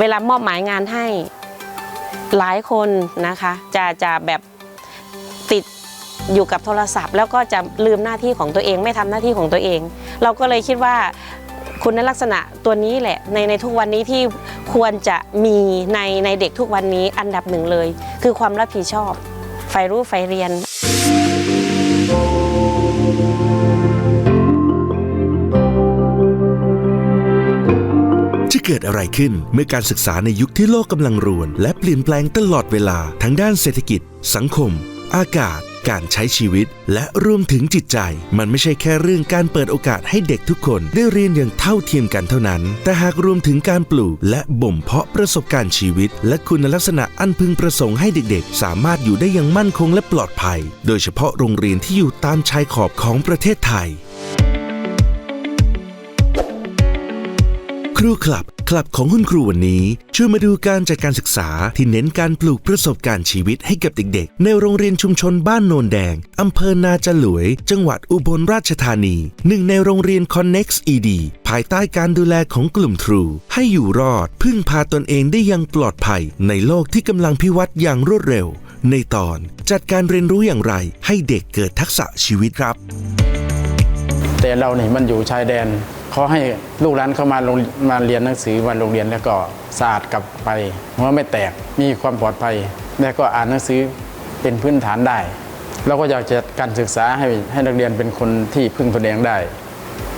เวลามอบหมายงานให้หลายคนนะคะจะจะแบบติดอยู่กับโทรศัพท์ แล้วก็จะลืมหน้าที่ของตัวเอง ไม่ทำหน้าที่ของตัวเอง เราก็เลยคิดว่าคุณลักษณะตัวนี้แหละในในทุกวันนี้ที่ควรจะมีในในเด็กทุกวันนี้อันดับหนึ่งเลย คือความรับผิดชอบใฝ่รู้ใฝ่เรียน จะเกิดอะไรขึ้น เมื่อการศึกษาในยุคที่โลกกำลังรวน และเปลี่ยนแปลงตลอดเวลาทั้งด้านเศรษฐกิจ สังคม อากาศ การใช้ชีวิต และรวมถึงจิตใจ มันไม่ใช่แค่เรื่องการเปิดโอกาสให้เด็กทุกคนได้เรียนอย่างเท่าเทียมกันเท่านั้น แต่หากรวมถึงการปลูก และบ่มเพาะประสบการณ์ชีวิต และคุณลักษณะอันพึงประสงค์ให้เด็กๆ สามารถอยู่ได้อย่างมั่นคงและปลอดภัย โดยเฉพาะโรงเรียนที่อยู่ตามชายขอบของประเทศไทย ครูคลับ คลับของคุณครูวันนี้ช่วยมาดูการจัดการศึกษาที่เน้นการปลูกประสบการณ์ชีวิตให้กับเด็กๆ ในโรงเรียนชุมชนบ้านโนนแดง อำเภอนาจลวย จังหวัดอุบลราชธานี หนึ่งในโรงเรียน Connex ED ภายใต้การดูแลของกลุ่มทรู ให้อยู่รอด พึ่งพาตนเองได้อยังปลอดภัย ในโลกที่กำลังพิวัตรอย่างรวดเร็ว ในตอน จัดการเรียนรู้อย่างไร ให้เด็กเกิดทักษะชีวิตครับ แต่เราเนี่ยมันอยู่ชายแดน ขาให้ลูกหลานเข้ามาลงมาเรียนหนังสือมาโรงเรียนแล้วก็สะอาดกลับไปหัวไม่แตกมีความปลอดภัย และก็อ่านหนังสือเป็นพื้นฐานได้เราก็อยากจะการศึกษาให้ให้นักเรียนเป็นคนที่พึ่งตนเองได้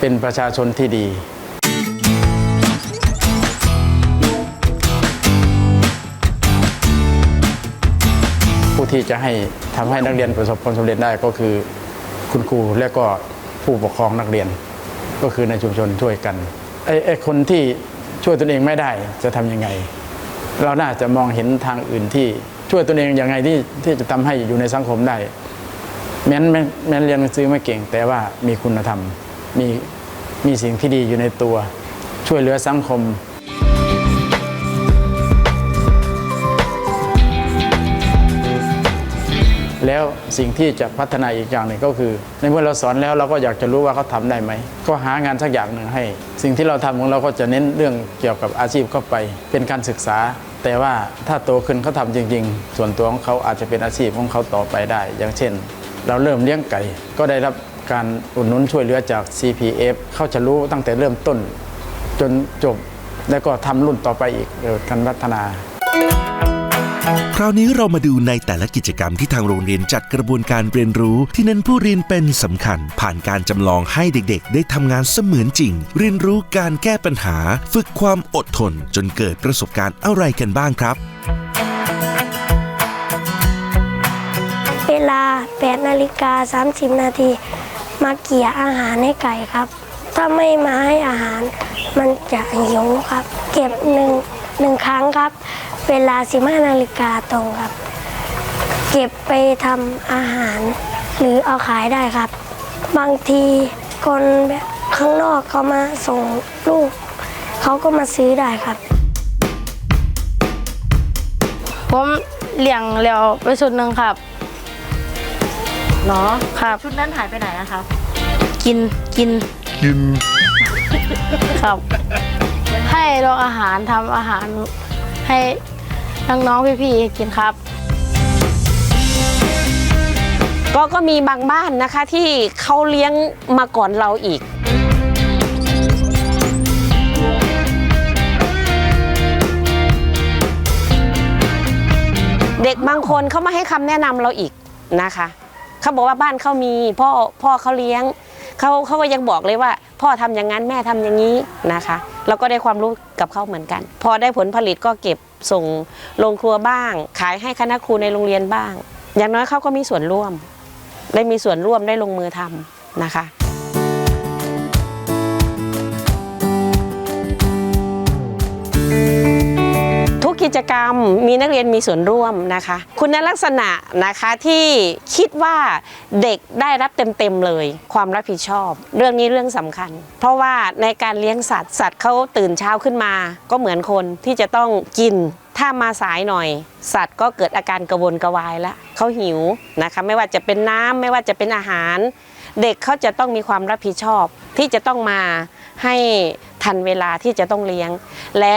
เป็นประชาชนที่ดีผู้ที่จะให้ทำให้นักเรียนประสบความสำเร็จได้ก็คือคุณครูและก็ผู้ปกครองนักเรียน ก็คือในชุมชนช่วยกันไอ้ไอ้คนที่ช่วยตนเองไม่ได้จะทำยังไง เราน่าจะมองเห็นทางอื่นที่ช่วยตนเองยังไงที่ที่จะทำให้อยู่ในสังคมได้แม้นแม้นแม้นเรียนหนังสือไม่เก่ง แต่ว่ามีคุณธรรมมีมีสิ่งที่ดีอยู่ในตัว ช่วยเหลือสังคม แล้วสิ่งที่จะพัฒนาอีกอย่างหนึ่งก็คือ ในเมื่อเราสอนแล้วเราก็อยากจะรู้ว่าเขาทำได้ไหม ก็หางานสักอย่างหนึ่งให้ สิ่งที่เราทำของเราก็จะเน้นเรื่องเกี่ยวกับอาชีพเข้าไป เป็นการศึกษา แต่ว่าถ้าโตขึ้นเขาทำจริง ๆ ส่วนตัวของเขาอาจจะเป็นอาชีพของเขาต่อไปได้ อย่างเช่น เราเริ่มเลี้ยงไก่ ก็ได้รับการอุดหนุนช่วยเหลือจาก CPF เขาจะรู้ตั้งแต่เริ่มต้น จนจบแล้วก็ทำรุ่นต่อไปอีกเกิดการพัฒนา คราวนี้เรามาดูในแต่ละกิจกรรมที่ทางโรงเรียนจัดกระบวนการเรียนรู้ ที่เน้นผู้เรียนเป็นสำคัญ ผ่านการจำลองให้เด็กๆ ได้ทำงานเสมือนจริง เรียนรู้การแก้ปัญหา ฝึกความอดทน จนเกิดประสบการณ์อะไรกันบ้างครับ เวลา8นาฬิกา30 นาทีมาเกี่ยอาหารให้ไก่ครับ ถ้าไม่มาให้อาหารมันจะหิวครับ เก็บหนึ่งหนึ่งครั้งครับ เวลา 15นาฬิกาตรงครับ เก็บไปทำอาหาร หรือเอาขายได้ครับ บางทีคนแบบข้างนอกเขามาส่งลูก เขาก็มาซื้อได้ครับ ผมเลี้ยงแล้วไปชุดหนึ่งครับเนาะครับ ชุดนั้นหายไปไหนอะครับกินกินกินครับ ให้โรงอาหารทำอาหารให้ น้องๆพี่ๆกินครับ ก็ก็มีบางบ้านนะคะที่เขาเลี้ยงมาก่อนเราอีกเด็กบางคนเขามาให้คำแนะนำเราอีกนะคะเขาบอกว่าบ้านเขามีพ่อพ่อเขาเลี้ยงเขาเขาก็ยังบอกเลยว่า พ่อทำอย่างนั้นแม่ทำอย่างนี้นะคะ เราก็ได้ความรู้กับเขาเหมือนกัน พอได้ผลผลิตก็เก็บ ส่งโรงครัวบ้าง ขายให้คณะครูในโรงเรียนบ้าง อย่างน้อยเขาก็มีส่วนร่วม ได้มีส่วนร่วมได้ลงมือทำนะคะ ทุกกิจกรรมมีนักเรียนมีส่วนร่วมนะคะ คุณลักษณะนะคะที่คิดว่าเด็กได้รับเต็มๆเลย ความรับผิดชอบ เรื่องนี้เรื่องสำคัญ เพราะว่าในการเลี้ยงสัตว์สัตว์เขาตื่นเช้าขึ้นมา ก็เหมือนคนที่จะต้องกินถ้ามาสายหน่อย สัตว์ก็เกิดอาการกระวนกระวายแล้วเขาหิวนะคะไม่ว่าจะเป็นน้ำไม่ว่าจะเป็นอาหาร เด็กเขาจะต้องมีความรับผิดชอบที่จะต้องมาให้ทันเวลาที่จะต้องเลี้ยง และ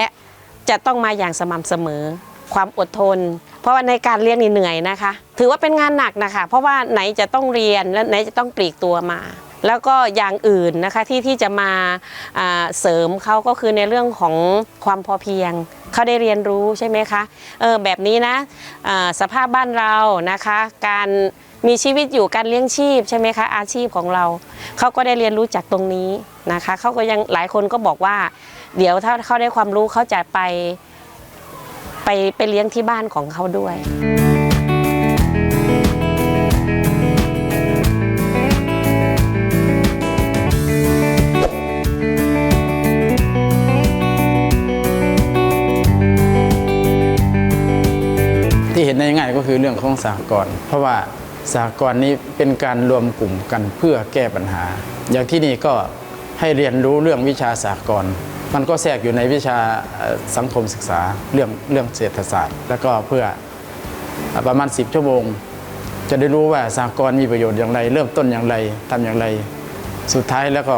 จะต้องมาอย่างสม่ำเสมอ ความอดทน เพราะว่าในการเรียนนี่เหนื่อยนะคะ ถือว่าเป็นงานหนักนะคะ เพราะว่าไหนจะต้องเรียนและไหนจะต้องปลีกตัวมา แล้วก็อย่างอื่นนะคะที่ที่จะมาาเสริมเขาก็คือในเรื่องของความพอเพียงเขาได้เรียนรู้ใช่ไหมคะเออแบบนี้นะสภาพบ้านเรานะคะ การมีชีวิตอยู่การเลี้ยงชีพใช่ไหมคะอาชีพของเราเขาก็ได้เรียนรู้จากตรงนี้นะคะเขาก็ยังหลายคนก็บอกว่า เดี๋ยวถ้าเขาได้ความรู้เขาจะไปไปไปเลี้ยงที่บ้านของเขาด้วยที่เห็นได้ง่ายก็คือเรื่องของสหกรณ์เพราะว่าสหกรณ์นี้เป็นการรวมกลุ่มกันเพื่อแก้ปัญหา อย่างที่นี่ก็ให้เรียนรู้เรื่องวิชาสหกรณ์ มันก็แทรกอยู่ในวิชาสังคมศึกษาเรื่องเรื่องเศรษฐศาสตร์ แล้วก็เพื่อประมาณ 10 ชั่วโมง จะได้รู้ว่าสหกรณ์มีประโยชน์อย่างไร เริ่มต้นอย่างไรทำอย่างไร สุดท้ายแล้วก็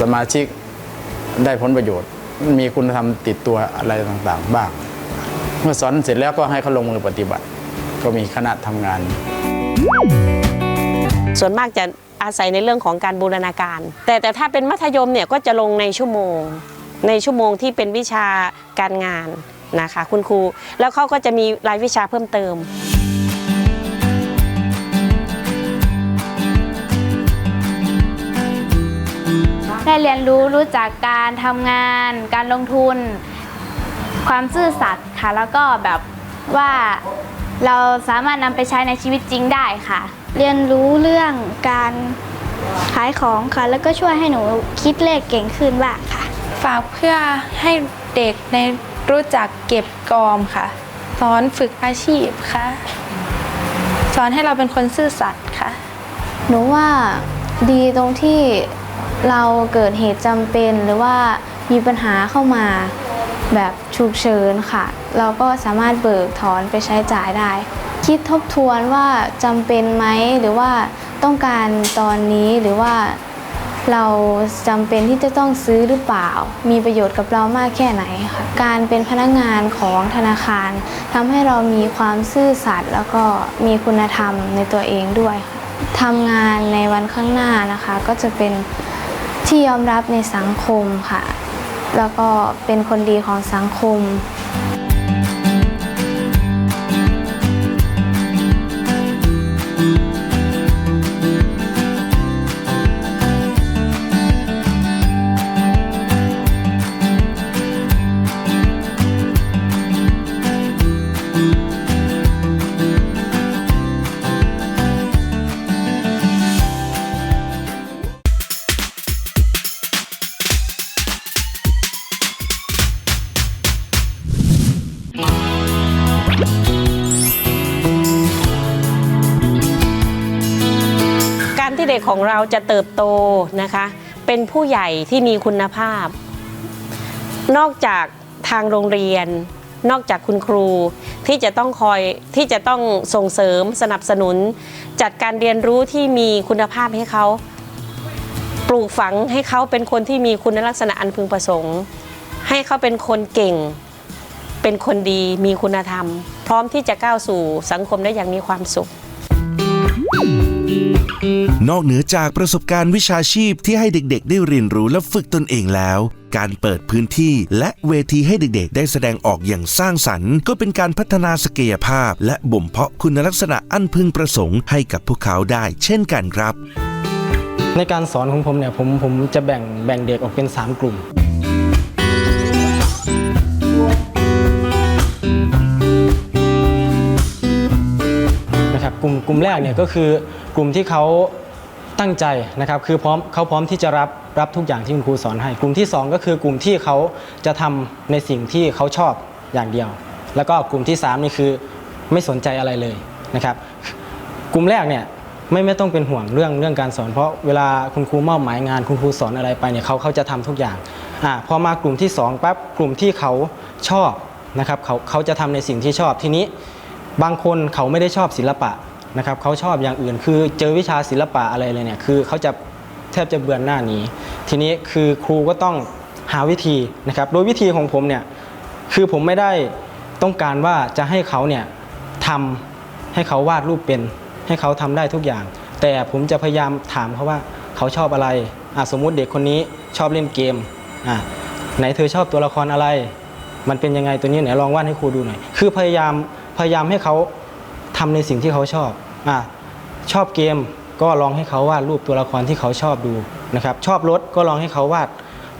สมาชิกได้ผลประโยชน์ มีคุณธรรมติดตัวอะไรต่างๆ บ้าง เมื่อสอนเสร็จแล้วก็ให้เขาลงมือปฏิบัติ ก็มีคณะทำงาน ส่วนมากจะ อาศัยในเรื่องของการบูรณาการ แต่แต่ถ้าเป็นมัธยมเนี่ยก็จะลงในชั่วโมง ในชั่วโมงที่เป็นวิชาการงานนะคะคุณครู แล้วเขาก็จะมีรายวิชาเพิ่มเติมได้เรียนรู้รู้จักการทำงาน การลงทุน ความซื่อสัตย์ค่ะ แล้วก็แบบว่าเราสามารถนำไปใช้ในชีวิตจริงได้ค่ะ เรียนรู้เรื่องการขายของค่ะ แล้วก็ช่วยให้หนูคิดเลขเก่งขึ้นบ้างค่ะ ฝากเพื่อให้เด็กในรู้จักเก็บกอมค่ะ สอนฝึกอาชีพค่ะ สอนให้เราเป็นคนซื่อสัตย์ค่ะ หนูว่าดีตรงที่เราเกิดเหตุจำเป็นหรือว่ามีปัญหาเข้ามาแบบฉุกเฉินค่ะ เราก็สามารถเบิกถอนไปใช้จ่ายได้ คิดทบทวนว่าจำเป็นไหมหรือว่าต้องการตอนนี้หรือว่าเราจำเป็นที่จะต้องซื้อหรือเปล่า มีประโยชน์กับเรามากแค่ไหนค่ะการเป็นพนักงานของธนาคารทำให้เรามีความซื่อสัตย์แล้วก็มีคุณธรรมในตัวเองด้วยค่ะทำงานในวันข้างหน้านะคะ ก็จะเป็นที่ยอมรับในสังคมค่ะ แล้วก็เป็นคนดีของสังคม เด็กของเราจะเติบโตนะคะ เป็นผู้ใหญ่ที่มีคุณภาพ นอกจากทางโรงเรียน นอกจากคุณครูที่จะต้องคอยที่จะต้องส่งเสริมสนับสนุน จัดการเรียนรู้ที่มีคุณภาพให้เขา ปลูกฝังให้เขาเป็นคนที่มีคุณลักษณะอันพึงประสงค์ ให้เขาเป็นคนเก่ง เป็นคนดีมีคุณธรรม พร้อมที่จะก้าวสู่สังคมได้อย่างมีความสุข นอกเหนือจากประสบการณ์วิชาชีพที่ให้เด็กๆ ได้เรียนรู้และฝึกตนเองแล้ว การเปิดพื้นที่และเวทีให้เด็กๆ ได้แสดงออกอย่างสร้างสรรค์ ก็เป็นการพัฒนาศักยภาพ และบ่มเพาะคุณลักษณะอันพึงประสงค์ให้กับพวกเขาได้ เช่นกันครับ ในการสอนของผมเนี่ยผมผมจะแบ่งแบ่งเด็กออกเป็น 3 กลุ่ม ลุ่มกลุ่มแรกเนี่ยก็คือกลุ่มที่เขาตั้งใจนะครับคือพร้อมเขาพร้อมที่จะรับรับทุกอย่างที่คุณครูสอนให้ กลุ่มที่ 2 ก็คือกลุ่มที่เขาจะทำในสิ่งที่เขาชอบอย่างเดียว แล้วก็กลุ่มที่ 3 นี่คือไม่สนใจอะไรเลยนะครับ กลุ่มแรกเนี่ยไม่ไม่ต้องเป็นห่วงเรื่องเรื่องการสอน เพราะเวลาคุณครูมอบหมายงานคุณครูสอนอะไรไปเนี่ยเขาเขาจะทำทุกอย่างอ่าพอมากลุ่มที่สองปั๊บกลุ่มที่เขาชอบนะครับเขาเขาจะทำในสิ่งที่ชอบทีนี้ บางคนเขาไม่ได้ชอบศิลปะ นะครับเขาชอบอย่างอื่น คือเจอวิชาศิลปะอะไรเลยเนี่ยคือเขาจะแทบจะเบือนหน้านี้ ทีนี้คือครูก็ต้องหาวิธีนะครับ โดยวิธีของผมเนี่ยคือผมไม่ได้ต้องการว่าจะให้เขาเนี่ยทำให้เขาวาดรูปเป็น ให้เขาทำได้ทุกอย่าง แต่ผมจะพยายามถามเขาว่าเขาชอบอะไรอะสมมุติเด็กคนนี้ชอบเล่นเกมอะไหนเธอชอบตัวละครอะไร มันเป็นยังไงตัวนี้ไหนลองวาดให้ครูดูหน่อย คือพยายามพยายามให้เขา ทำในสิ่งที่เขาชอบอะชอบเกมก็ลองให้เขาวาดรูปตัวละครที่เขาชอบดูนะครับ ชอบรถก็ลองให้เขาวาด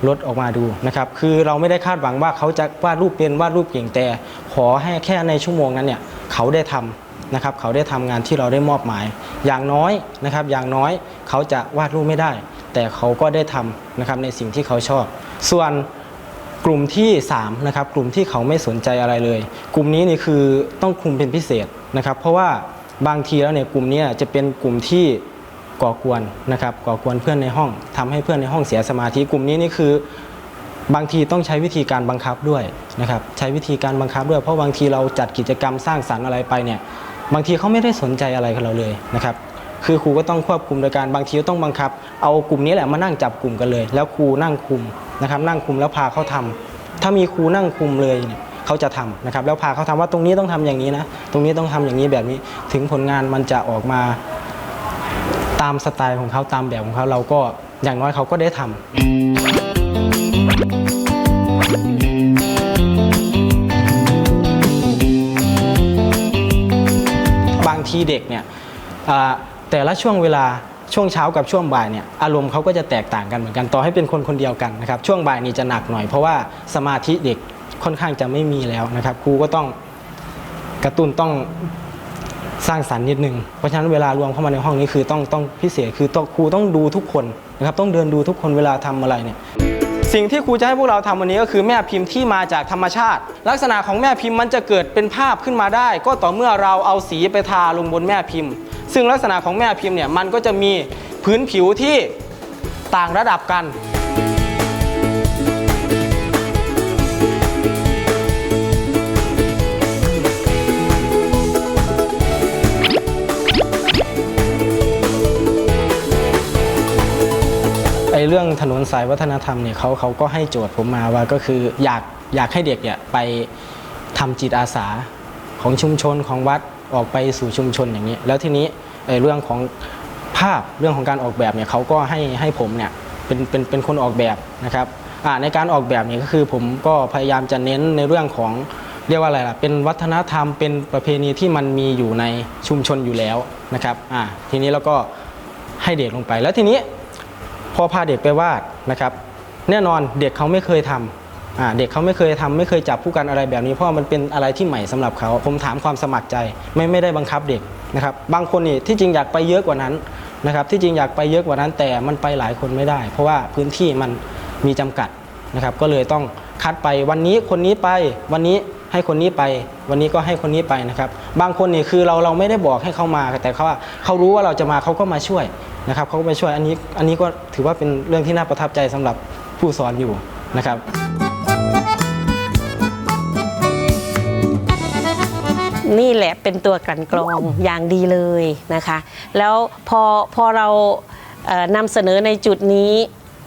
รถออกมาดูนะครับ คือเราไม่ได้คาดหวังว่าเขาจะวาดรูปเป็นวาดรูปเก่งแต่ ขอให้แค่ในชั่วโมงนั้นเนี่ยเขาได้ทำนะครับ เขาได้ทำงานที่เราได้มอบหมาย อย่างน้อยนะครับ อย่างน้อยเขาจะวาดรูปไม่ได้ แต่เขาก็ได้ทำนะครับในสิ่งที่เขาชอบ ส่วน กลุ่มที่3นะครับกลุ่มที่เขาไม่สนใจอะไรเลย กลุ่มนี้นี่คือต้องคุมเป็นพิเศษนะครับ เพราะว่าบางทีแล้วเนี่ยกลุ่มนี้จะเป็นกลุ่มที่ก่อกวนนะครับก่อกวนเพื่อนในห้องทำให้เพื่อนในห้องเสียสมาธิกลุ่มนี้นี่คือบางทีต้องใช้วิธีการบังคับด้วยนะครับใช้วิธีการบังคับด้วย เพราะบางทีเราจัดกิจกรรมสร้างสรรค์อะไรไปเนี่ยบางทีเขาไม่ได้สนใจอะไรกับเราเลยนะครับ คือครูก็ต้องควบคุมโดยการบางทีก็ต้องบังคับ เอากลุ่มนี้แหละมานั่งจับกลุ่มกันเลย แล้วครูนั่งคุมนะครับ นั่งคุมแล้วพาเขาทำถ้ามีครูนั่งคุมเลยเขาจะทำนะครับ แล้วพาเขาทำว่าตรงนี้ต้องทำอย่างนี้นะ ตรงนี้ต้องทำอย่างนี้แบบนี้ ถึงผลงานมันจะออกมาตามสไตล์ของเขาตามแบบของเขาเราก็อย่างน้อยเขาก็ได้ทำบางทีเด็กเนี่ยอ่า แต่ละช่วงเวลาช่วงเช้ากับช่วงบ่ายเนี่ยอารมณ์เขาก็จะแตกต่างกันเหมือนกันต่อให้เป็นคนคนเดียวกันนะครับช่วงบ่ายนี่จะหนักหน่อยเพราะว่าสมาธิเด็กค่อนข้างจะไม่มีแล้วนะครับครูก็ต้องกระตุ้นต้องสร้างสรรค์นิดนึงเพราะฉะนั้นเวลารวมเข้ามาในห้องนี้คือต้องต้องพิเศษคือต้องครูต้องดูทุกคนนะครับต้องเดินดูทุกคนเวลาทำอะไรเนี่ยสิ่งที่ครูจะให้พวกเราทำวันนี้ก็คือแม่พิมพ์ที่มาจากธรรมชาติ ลักษณะของแม่พิมพ์มันจะเกิดเป็นภาพขึ้นมาได้ ก็ต่อเมื่อเราเอาสีไปทาลงบนแม่พิมพ์ ซึ่งลักษณะของแม่พิมพ์เนี่ยมันก็จะมีพื้นผิวที่ต่างระดับกัน ไอเรื่องถนนสายวัฒนธรรมเนี่ยเขาเขาก็ให้โจทย์ผมมาว่าก็คืออยากอยากให้เด็กเนี่ยไปทำจิตอาสาของชุมชนของวัดออกไปสู่ชุมชนอย่างนี้ แล้วทีนี้ ไอ้เรื่องของภาพเรื่องของการออกแบบเนี่ยเขาก็ให้ให้ผมเนี่ยเป็นเป็นเป็นคนออกแบบนะครับในการออกแบบเนี่ยก็คือผมก็พยายามจะเน้นในเรื่องของเรียกว่าอะไรล่ะ เป็นวัฒนธรรม เป็นประเพณีที่มันมีอยู่ในชุมชนอยู่แล้วนะครับอ่าทีนี้เราก็ให้เด็กลงไป แล้วทีนี้พอพาเด็กไปวาดนะครับ แน่นอนเด็กเขาไม่เคยทำอ่าเด็กเขาไม่เคยทำไม่เคยจับผู้กันอะไรแบบนี้ เพราะมันเป็นอะไรที่ใหม่สำหรับเขา ผมถามความสมัครใจ ไม่ไม่ได้บังคับเด็ก นะครับบางคนนี่ที่จริงอยากไปเยอะกว่านั้นนะครับที่จริงอยากไปเยอะกว่านั้น แต่มันไปหลายคนไม่ได้ เพราะว่าพื้นที่มันมีจำกัดนะครับก็เลยต้องคัดไปวันนี้คนนี้ไปวันนี้ให้คนนี้ไป วันนี้ก็ให้คนนี้ไปนะครับบางคนนี่คือเราเราไม่ได้บอกให้เขามา แต่เขาว่าเขารู้ว่าเราจะมาเขาก็มาช่วยนะครับเขาก็ไปช่วยอันนี้อันนี้ก็ถือว่าเป็นเรื่องที่น่าประทับใจสำหรับผู้สอนอยู่นะครับ นี่แหละเป็นตัวกลั่นกรองอย่างดีเลยนะคะ แล้วพอพอเรานำเสนอในจุดนี้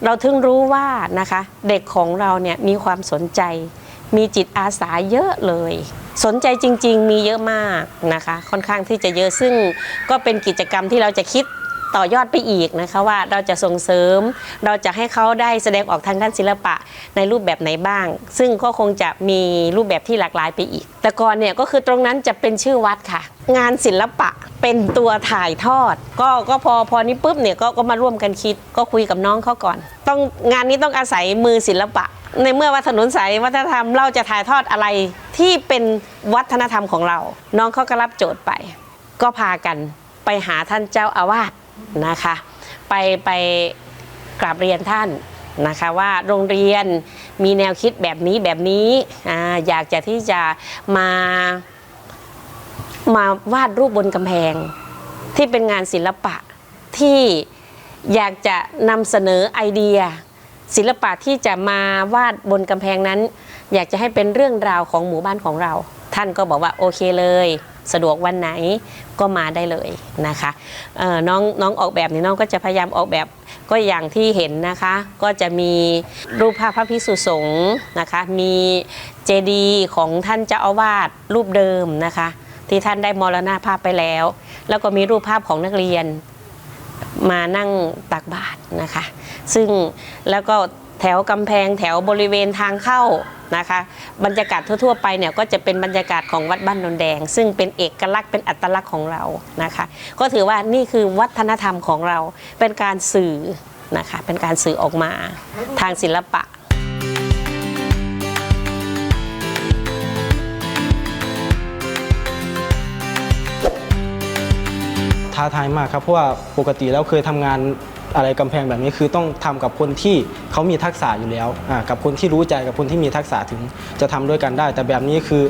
เราถึงรู้ว่านะคะเด็กของเราเนี่ยมีความสนใจ มีจิตอาสาเยอะเลย สนใจจริง ๆ มีเยอะมากนะคะ ค่อนข้างที่จะเยอะซึ่งก็เป็นกิจกรรมที่เราจะคิด ต่อยอดไปอีกนะคะว่าเราจะส่งเสริม เราจะให้เขาได้แสดงออกทางด้านศิลปะในรูปแบบไหนบ้าง ซึ่งก็คงจะมีรูปแบบที่หลากหลายไปอีก แต่ก่อนเนี่ยก็คือตรงนั้นจะเป็นชื่อวัดค่ะ งานศิลปะเป็นตัวถ่ายทอด ก็ก็พอพอนี้ปุ๊บเนี่ยก็ก็มาร่วมกันคิดก็คุยกับน้องเขาก่อน ต้องงานนี้ต้องอาศัยมือศิลปะ ในเมื่อวัฒนสายวัฒนธรรมเราจะถ่ายทอดอะไรที่เป็นวัฒนธรรมของเรา น้องเขาก็รับโจทย์ไป ก็พากันไปหาท่านเจ้าอาวาส นะคะ ไปไปกราบเรียนท่านนะคะว่าโรงเรียนมีแนวคิดแบบนี้แบบนี้ออยากจะที่จะมามาวาดรูปบนกำแพง ที่เป็นงานศิลปะที่อยากจะนำเสนอไอเดีย ศิลปะที่จะมาวาดบนกำแพงนั้น อยากจะให้เป็นเรื่องราวของหมู่บ้านของเรา ท่านก็บอกว่าโอเคเลย สะดวกวันไหนก็มาได้เลยนะคะน้องน้องออกแบบนี่น้องก็จะพยายามออกแบบก็อย่างที่เห็นนะคะ ก็จะมีรูปภาพพระภิกษุสงฆ์นะคะ มีเจดีย์ของท่านเจ้าอาวาสรูปเดิมนะคะ ที่ท่านได้มรณภาพไปแล้ว แล้วก็มีรูปภาพของนักเรียนมานั่งตักบาตรนะคะ ซึ่งแล้วก็แถวกำแพงแถวบริเวณทางเข้า นะคะ บรรยากาศทั่วๆไปเนี่ยก็จะเป็นบรรยากาศของวัดบ้านนนแดง ซึ่งเป็นเอกลักษณ์เป็นอัตลักษณ์ของเรานะคะ ก็ถือว่านี่คือวัฒนธรรมของเราเป็นการสื่อนะคะเป็นการสื่อออกมาทางศิลปะท้าทายมากครับเพราะว่าปกติแล้วเคยทำงาน อะไรกำแพงแบบนี้คือต้องทำกับคนที่เขามีทักษะอยู่แล้วกับคนที่รู้ใจกับคนที่มีทักษะถึงจะทำด้วยกันได้ แต่แบบนี้คือ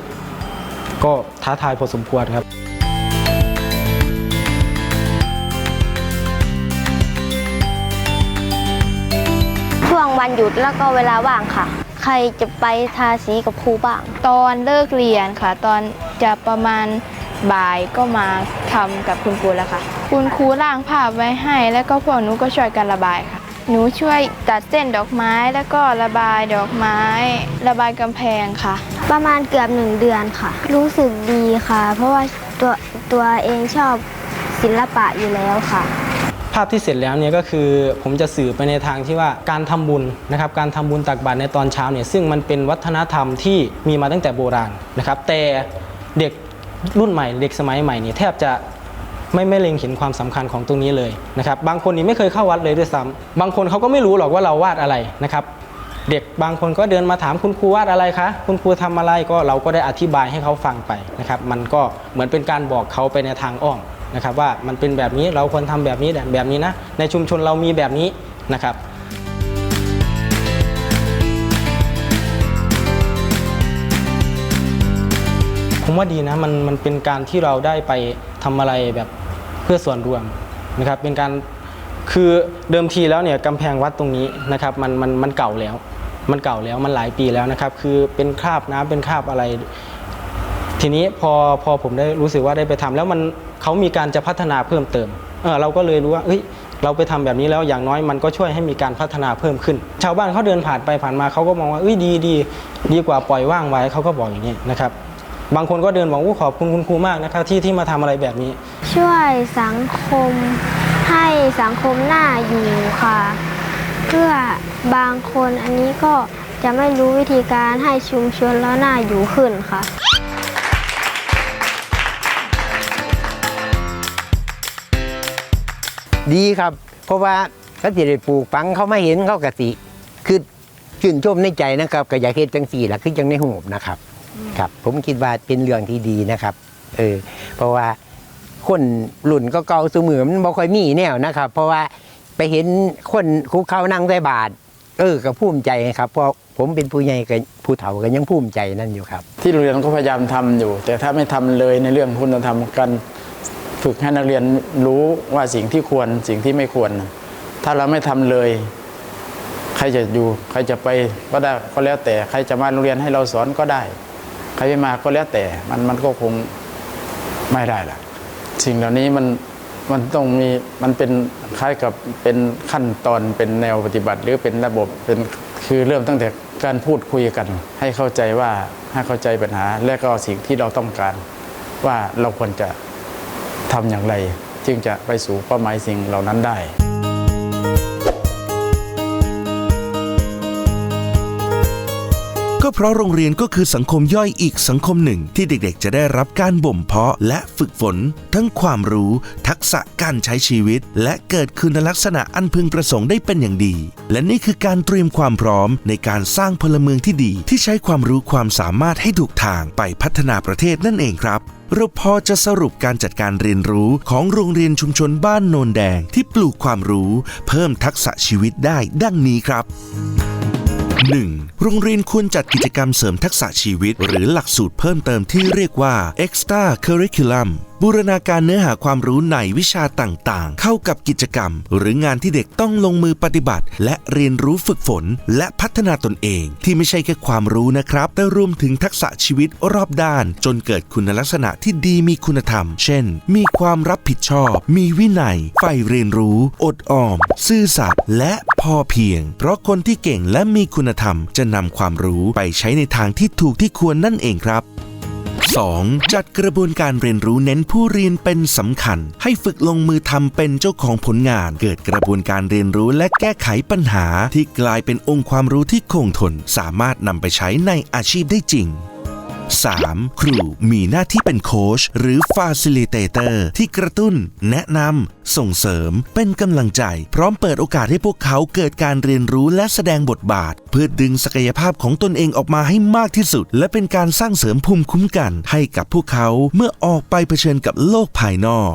ก็ท้าทายพอสมควรครับช่วงวันหยุดแล้วก็เวลาว่างค่ะ ใครจะไปทาสีกับครูบ้าง ตอนเลิกเรียนค่ะ ตอนจะประมาณ บ่ายก็มาทำกับคุณครูแล้วค่ะ คุณครูร่างภาพไว้ให้ แล้วก็พวกหนูก็ช่วยกันระบายค่ะ หนูช่วยตัดเส้นดอกไม้แล้วก็ระบายดอกไม้ ระบายกำแพงค่ะ ประมาณเกือบหนึ่งเดือนค่ะ รู้สึกดีค่ะ เพราะว่าตัวตัวเองชอบศิลปะอยู่แล้วค่ะภาพที่เสร็จแล้วเนี่ยก็คือผมจะสื่อไปในทางที่ว่าการทำบุญนะครับการทำบุญตักบาตรในตอนเช้าเนี่ยซึ่งมันเป็นวัฒนธรรมที่มีมาตั้งแต่โบราณนะครับแต่เด็ก รุ่นใหม่เด็กสมัยใหม่นี่แทบจะไม่ไม่เล็งเห็นความสำคัญของตรงนี้เลยนะครับบางคนนี่ไม่เคยเข้าวัดเลยด้วยซ้ำบางคนเขาก็ไม่รู้หรอกว่าเราวาดอะไรนะครับ เด็กบางคนก็เดินมาถามคุณครูวาดอะไรคะคุณครูทำอะไรก็เราก็ได้อธิบายให้เขาฟังไปนะครับ มันก็เหมือนเป็นการบอกเขาไปในทางอ้อมนะครับ ว่ามันเป็นแบบนี้เราควรทำแบบนี้แบบนี้นะ ในชุมชนเรามีแบบนี้นะครับ ผมว่าดีนะมันมันเป็นการที่เราได้ไปทำอะไรแบบเพื่อส่วนรวมนะครับ เป็นการคือเดิมทีแล้วเนี่ยกำแพงวัดตรงนี้นะครับมันมันมันเก่าแล้ว มันเก่าแล้วมันหลายปีแล้วนะครับ คือเป็นคราบน้ำเป็นคราบอะไร ทีนี้พอพอผมได้รู้สึกว่าได้ไปทำแล้วมันเขามีการจะพัฒนาเพิ่มเติมเออเราก็เลยรู้ว่าเอ้ยเราไปทำแบบนี้แล้วอย่างน้อยมันก็ช่วยให้มีการพัฒนาเพิ่มขึ้น ชาวบ้านเขาเดินผ่านไปผ่านมาเขาก็มองว่าเอ้ยดีดีดีกว่าปล่อยว่างไว้เขาก็บอกอย่างนี้นะครับ บางคนก็เดินบอกว่าขอบคุณคุณครูมากนะครับที่ที่มาทำอะไรแบบนี้ ช่วยสังคมให้สังคมน่าอยู่ค่ะ เพื่อบางคนอันนี้ก็จะไม่รู้วิธีการให้ชุมชนแล้วน่าอยู่ขึ้นค่ะดีครับ เพราะว่าเขาสิได้ปลูกฝังเขามาเห็นเขากะสิคือชื่นชมในใจนะครับก็อยากเฮ็ดจังสี่ล่ะคือจังในหูบนะครับ ครับผมคิดว่าเป็นเรื่องที่ดีนะครับเออเพราะว่าคนรุ่นก็เก่าๆเสมอมันบ่ค่อยมีแนวนะครับ เพราะว่าไปเห็นคนคุกเขานั่งใส่บาทเออก็ภูมิใจครับเพราะผมเป็นผู้ใหญ่กับผู้เฒ่าก็ยังภูมิใจนั่นอยู่ครับ ที่โรงเรียนก็พยายามทำอยู่ แต่ถ้าไม่ทำเลยในเรื่องคุณธรรมการฝึกให้นักเรียนรู้ว่าสิ่งที่ควรสิ่งที่ไม่ควร ถ้าเราไม่ทำเลย ใครจะอยู่ ใครจะไปก็ได้ก็แล้วแต่ใครจะมาโรงเรียนให้เราสอนก็ได้ใค รไม่มาก็แล้วแต่มันมันก็คงไม่ได้ละสิ่งเหล่านี้มันมันต้องมีมันเป็นคล้ายกับเป็นขั้นตอนเป็นแนวปฏิบัติ หรือเป็นระบบเป็นคือเริ่มตั้งแต่การพูดคุยกัน ให้เข้าใจว่าให้เข้าใจปัญหา และก็สิ่งที่เราต้องการ ว่าเราควรจะทำอย่างไร จึงจะไปสู่เป้าหมายสิ่งเหล่านั้นได้ ก็เพราะโรงเรียนก็คือสังคมย่อยอีกสังคมหนึ่ง ที่เด็กๆ จะได้รับการบ่มเพาะและฝึกฝน ทั้งความรู้ ทักษะการใช้ชีวิต และเกิดคุณลักษณะอันพึงประสงค์ได้เป็นอย่างดี และนี่คือการเตรียมความพร้อมในการสร้างพลเมืองที่ดี ที่ใช้ความรู้ความสามารถให้ถูกทางไปพัฒนาประเทศนั่นเองครับเราพอจะสรุปการจัดการเรียนรู้ของโรงเรียนชุมชนบ้านโนนแดงที่ปลูกความรู้ เพิ่มทักษะชีวิตได้ดังนี้ครับ 1. โรงเรียนควรจัดกิจกรรมเสริมทักษะชีวิต หรือหลักสูตรเพิ่มเติมที่เรียกว่า extra curriculum บูรณาการเนื้อหาความรู้ในวิชาต่างๆ เข้ากับกิจกรรม หรืองานที่เด็กต้องลงมือปฏิบัติ และเรียนรู้ฝึกฝน และพัฒนาตนเอง ที่ไม่ใช่แค่ความรู้นะครับ แต่รวมถึงทักษะชีวิตรอบด้าน จนเกิดคุณลักษณะที่ดีมีคุณธรรม เช่น มีความรับผิดชอบ มีวินัยใฝ่เรียนรู้ อดออม ซื่อสัตย์และพอเพียง เพราะคนที่เก่งและมีคุณธรรมจะนำความรู้ไปใช้ในทางที่ถูกที่ควรนั่นเองครับ 2. จัดกระบวนการเรียนรู้เน้นผู้เรียนเป็นสำคัญ ให้ฝึกลงมือทำเป็นเจ้าของผลงาน เกิดกระบวนการเรียนรู้และแก้ไขปัญหาที่กลายเป็นองค์ความรู้ที่คงทน สามารถนำไปใช้ในอาชีพได้จริง 3. ครูมีหน้าที่เป็นโค้ชหรือ Facilitator ที่กระตุ้น แนะนำส่งเสริม เป็นกำลังใจ พร้อมเปิดโอกาสให้พวกเขาเกิดการเรียนรู้และแสดงบทบาท เพื่อดึงศักยภาพของตนเองออกมาให้มากที่สุด และเป็นการสร้างเสริมภูมิคุ้มกัน ให้กับพวกเขาเมื่อออกไปเผชิญกับโลกภายนอก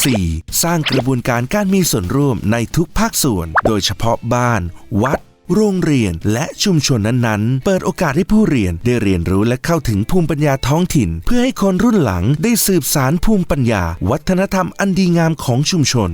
4. สร้างกระบวนการการมีส่วนร่วมในทุกภาคส่วน โดยเฉพาะบ้าน วัด โรงเรียนและชุมชนนั้นๆ เปิดโอกาสให้ผู้เรียนได้เรียนรู้และเข้าถึงภูมิปัญญาท้องถิ่น เพื่อให้คนรุ่นหลังได้สืบสารภูมิปัญญา วัฒนธรรมอันดีงามของชุมชน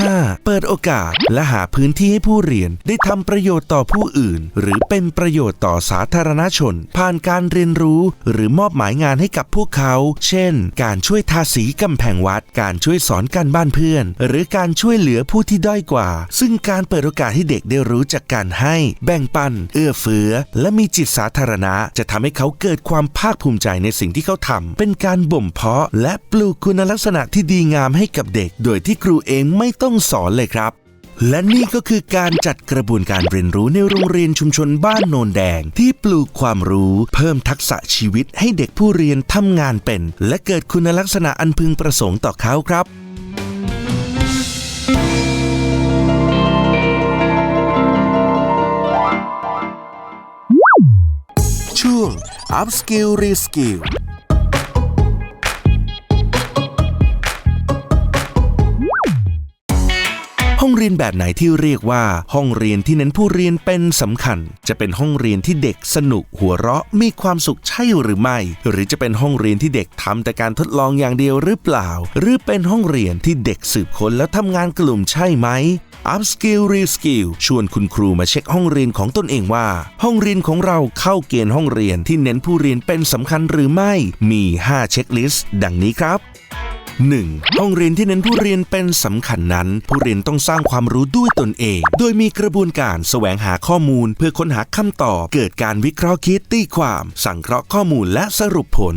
5. เปิดโอกาสและหาพื้นที่ให้ผู้เรียนได้ทำประโยชน์ต่อผู้อื่น หรือเป็นประโยชน์ต่อสาธารณชน ผ่านการเรียนรู้ หรือมอบหมายงานให้กับพวกเขา เช่น การช่วยทาสีกำแพงวัด การช่วยสอนการบ้านเพื่อน หรือการช่วยเหลือผู้ที่ด้อยกว่า ซึ่งการเปิดโอกาสให้เด็กได้รู้จากการให้ แบ่งปัน เอื้อเฟื้อ และมีจิตสาธารณะ จะทำให้เขาเกิดความภาคภูมิใจในสิ่งที่เขาทำเป็นการบ่มเพาะ และปลูกคุณลักษณะที่ดีงามให้กับเด็ก โดยที่ครูเองไม่ต้องสอนเลยครับ และนี่ก็คือการจัดกระบวนการเรียนรู้ในโรงเรียนชุมชนบ้านโนนแดง ที่ปลูกความรู้เพิ่มทักษะชีวิตให้เด็กผู้เรียนทำงานเป็น และเกิดคุณลักษณะอันพึงประสงค์ต่อเขาครับช่วง Upskill Reskill ห้องเรียนแบบไหนที่เรียกว่า ห้องเรียนที่เน้นผู้เรียนเป็นสำคัญ จะเป็นห้องเรียนที่เด็กสนุกหัวเราะมีความสุขใช่หรือไม่ หรือจะเป็นห้องเรียนที่เด็กทำแต่การทดลองอย่างเดียวหรือเปล่า หรือเป็นห้องเรียนที่เด็กสืบค้นแล้วทำงานกลุ่มใช่ไหม Upskill Reskill ชวนคุณครูมาเช็คห้องเรียนของตนเองว่า ห้องเรียนของเราเข้าเกณฑ์ห้องเรียนที่เน้นผู้เรียนเป็นสำคัญหรือไม่ มี 5 เช็คลิสต์ ดังนี้ครับ 1. ห้องเรียนที่เน้นผู้เรียนเป็นสำคัญนั้น ผู้เรียนต้องสร้างความรู้ด้วยตนเอง โดยมีกระบวนการแสวงหาข้อมูล เพื่อค้นหาคำตอบ เกิดการวิเคราะห์คิดตีความ สังเคราะห์ข้อมูลและสรุปผล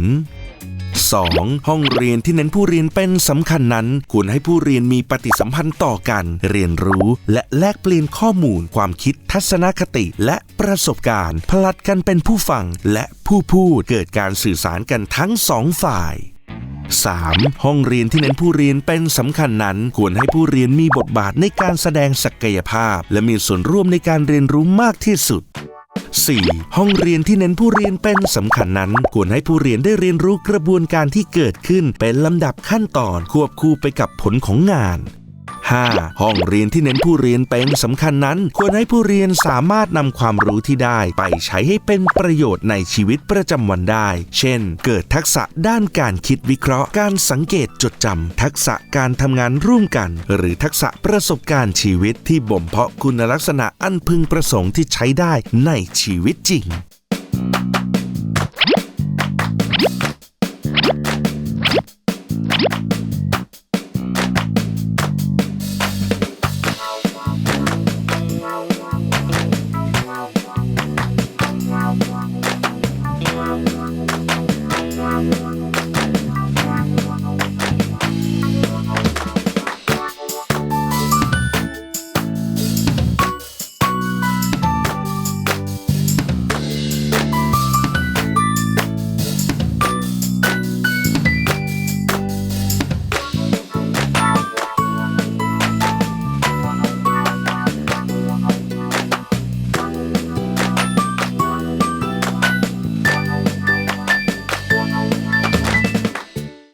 2. ห้องเรียนที่เน้นผู้เรียนเป็นสำคัญนั้นควรให้ผู้เรียนมีปฏิสัมพันธ์ต่อกัน เรียนรู้ และแลกเปลี่ยนข้อมูล ความคิดทัศนคติ และประสบการณ์ผลัดกันเป็นผู้ฟังและผู้พูดเกิดการสื่อสารกันทั้งสองฝ่าย 3. ห้องเรียนที่เน้นผู้เรียนเป็นสำคัญนั้น ควรให้ผู้เรียนมีบทบาทในการแสดงศักยภาพ และมีส่วนร่วมในการเรียนรู้มากที่สุด 4. ห้องเรียนที่เน้นผู้เรียนเป็นสำคัญนั้น ควรให้ผู้เรียนได้เรียนรู้กระบวนการที่เกิดขึ้นเป็นลำดับขั้นตอนควบคู่ไปกับผลของงาน 5. ห้องเรียนที่เน้นผู้เรียนเป็นสำคัญนั้น ควรให้ผู้เรียนสามารถนำความรู้ที่ได้ ไปใช้ให้เป็นประโยชน์ในชีวิตประจำวันได้ เช่น เกิดทักษะด้านการคิดวิเคราะห์ การสังเกตจดจำทักษะการทำงานร่วมกัน หรือทักษะประสบการณ์ชีวิตที่บ่มเพาะคุณลักษณะอันพึงประสงค์ที่ใช้ได้ในชีวิตจริง